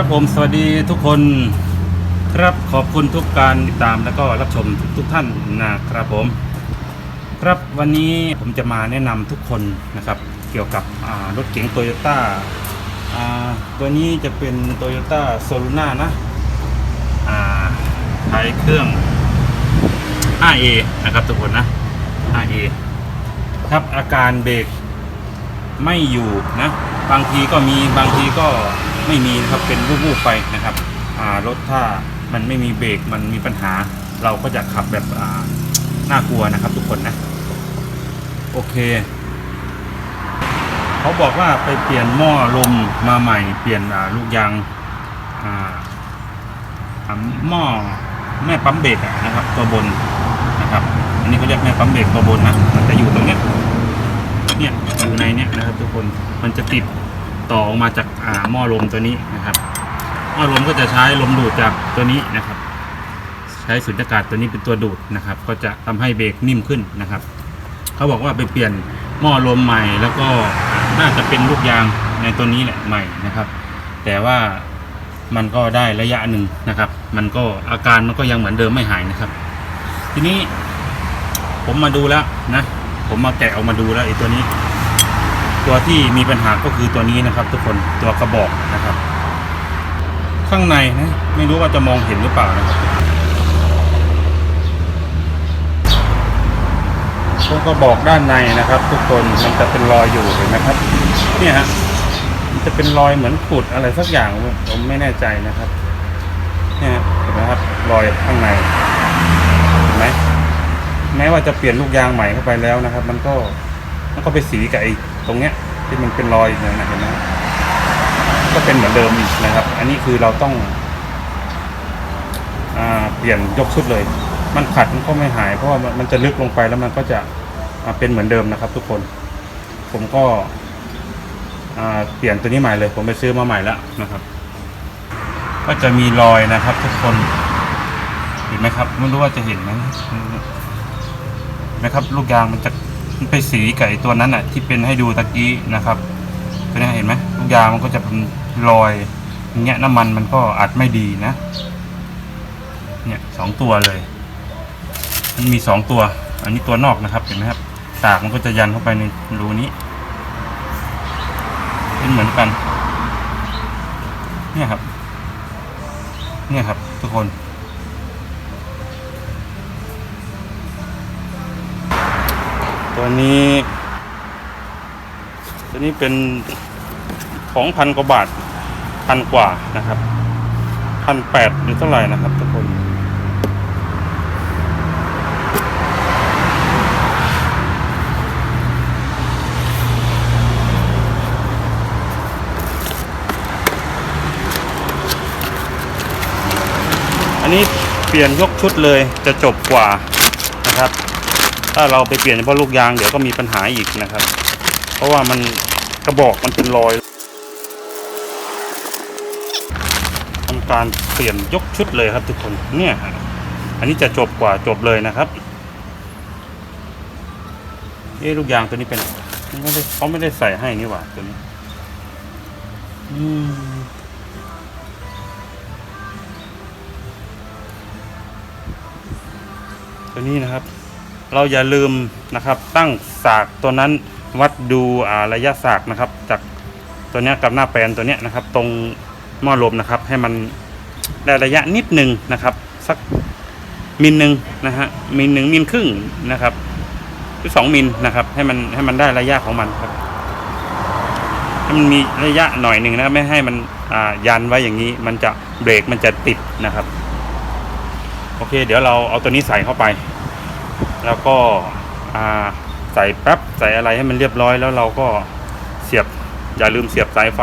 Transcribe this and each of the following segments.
ครับผมสวัสดีทุกคนครับขอบคุณทุกการติดตามแล้วก็รับชมทุกท่านนะครับผม ครับวันนี้ผมจะมาแนะนำทุกคนนะครับ เกี่ยวกับรถเก๋งโตโยต้าตัวนี้จะเป็นโตโยต้าโซลูน่านะาใช้เครื่อง 5A นะครับทุกคนนะ 5A ครับอาการเบรกไม่อยู่นะ บางทีก็มีบางทีก็ ไม่มีนะครับเป็นวูบๆไปนะครับรถถ้ามันไม่มีเบรกมันมีปัญหา เราก็จะขับแบบน่ากลัวนะครับ ทุกคนนะ โอเค เขาบอกว่าไปเปลี่ยนหม้อลมมาใหม่ เปลี่ยนลูกยางอ่าอ่าหม้อแม่ปั๊มเบรกนะครับ ตัวบนนะครับ อันนี้เขาเรียกแม่ปั๊มเบรกตัวบนนะมันจะอยู่ตรงเนี้ยเนี่ยอยู่ในเนี่ยนะครับ ทุกคนมันจะติด ต่อออกมาจากอ่าหม้อลมตัวนี้นะครับหม้อลมก็จะใช้ลมดูดจากตัวนี้นะครับ ใช้สุญญากาศตัวนี้เป็นตัวดูดนะครับ ก็จะทำให้เบรกนิ่มขึ้นนะครับ เขาบอกว่าไปเปลี่ยนหม้อลมใหม่ แล้วก็น่าจะเป็นลูกยางในตัวนี้แหละใหม่นะครับ แต่ว่ามันก็ได้ระยะหนึ่งนะครับ มันก็อาการมันก็ยังเหมือนเดิมไม่หายนะครับ ทีนี้ผมมาดูแล้วนะ ผมมาแกะออกมาดูแล้วไอ้ตัวนี้ ตัวที่มีปัญหาก็คือตัวนี้นะครับ ทุกคนตัวกระบอกนะครับ ข้างในนะไม่รู้ว่าจะมองเห็นหรือเปล่านะครับตัวกระบอกด้านในนะครับ ทุกคนมันจะเป็นรอยอยู่เห็นไหมครับ เนี่ยฮะมันจะเป็นรอยเหมือนขุดอะไรสักอย่างผมไม่แน่ใจนะครับ เนี่ยเห็นไหมครับรอยข้างในเห็นไหมแม้ว่าจะเปลี่ยนลูกยางใหม่เข้าไปแล้วนะครับ มันก็มันก็ไปสีกับไอ้ ตรงเนี้ยที่มันเป็นรอยอย่างนั้นนะเห็นไหมก็เป็นเหมือนเดิมอีกนะครับ อันนี้คือเราต้องอเปลี่ยนยกชุดเลย มันขัดมันก็ไม่หาย เพราะว่ามันจะลึกลงไปแล้วมันก็จะเป็นเหมือนเดิมนะครับ ทุกคน ผมก็เปลี่ยนตัวนี้ใหม่เลย ผมไปซื้อมาใหม่แล้วนะครับ ก็จะมีรอยนะครับ ทุกคน เห็นไหมครับ ไม่รู้ว่าจะเห็นไหมนะครับ ลูกยางมันจะ ไปสีไอ้ตัวนั้นอะ ที่เป็นให้ดูตะกี้นะครับตัวนี้เห็นไหมลูกยางมันก็จะเป็นรอยเงี้ยน้ำมันมันก็อัดไม่ดีนะ เนี่ยสองตัวเลย มันมีสองตัว อันนี้ตัวนอกนะครับเห็นไหมครับตากมันก็จะยันเข้าไปในรูนี้เป็นเหมือนกัน เนี่ยครับ เนี่ยครับ ทุกคน ตัวนี้ตัวนี้เป็นของพันกว่าบาทพันกว่านะครับพันแปดหรือเท่าไหร่นะครับทุกคนอันนี้เปลี่ยนยกชุดเลยจะจบกว่านะครับ ถ้าเราไปเปลี่ยนเฉพาะลูกยางเดี๋ยวก็มีปัญหาอีกนะครับ เพราะว่ามันกระบอกมันเป็นรอยทำการเปลี่ยนยกชุดเลยครับทุกคนเนี่ยอันนี้จะจบกว่าจบเลยนะครับเอ๊ลูกยางตัวนี้เป็นไม่ได้เขาไม่ได้ใส่ให้นี่หว่าตัวนี้อืมตัวนี้นะครับ เราอย่าลืมนะครับ ตั้งสากตัวนั้นวัดดูระยะสากนะครับ จากตัวนี้กับหน้าแปลนตัวนี้นะครับ ตรงหม้อลมนะครับ ให้มันได้ระยะนิดหนึ่งนะครับ สักมิลหนึ่งนะฮะมิลหนึ่งมิลครึ่งนะครับหรือสองมิลนะครับ ให้มันให้มันได้ระยะของมันครับให้มันมีระยะหน่อยหนึ่งนะไม่ให้มันยันไว้อย่างนี้ มันจะเบรกมันจะติดนะครับ โอเค เดี๋ยวเราเอาตัวนี้ใส่เข้าไป แล้วก็ใส่แป๊บใส่อะไรให้มันเรียบร้อย แล้วเราก็เสียบอย่าลืมเสียบสายไฟ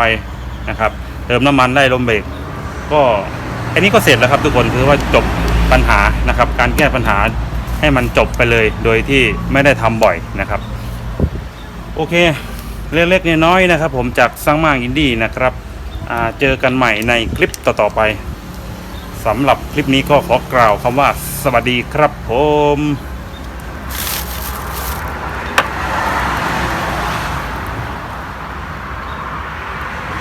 นะครับ เติมน้ำมันได้ลมเบรกก็แค่นี้ก็เสร็จแล้วครับทุกคนคือว่าจบปัญหานะครับ การแก้ปัญหาให้มันจบไปเลยโดยที่ไม่ได้ทำบ่อยนะครับ โอเค เล็กๆน้อยๆนะครับ ผมจากสร้างมากอินดี้นะครับเจอกันใหม่ในคลิปต่อๆไปสำหรับคลิปนี้ก็ขอกล่าวคำว่าสวัสดีครับผม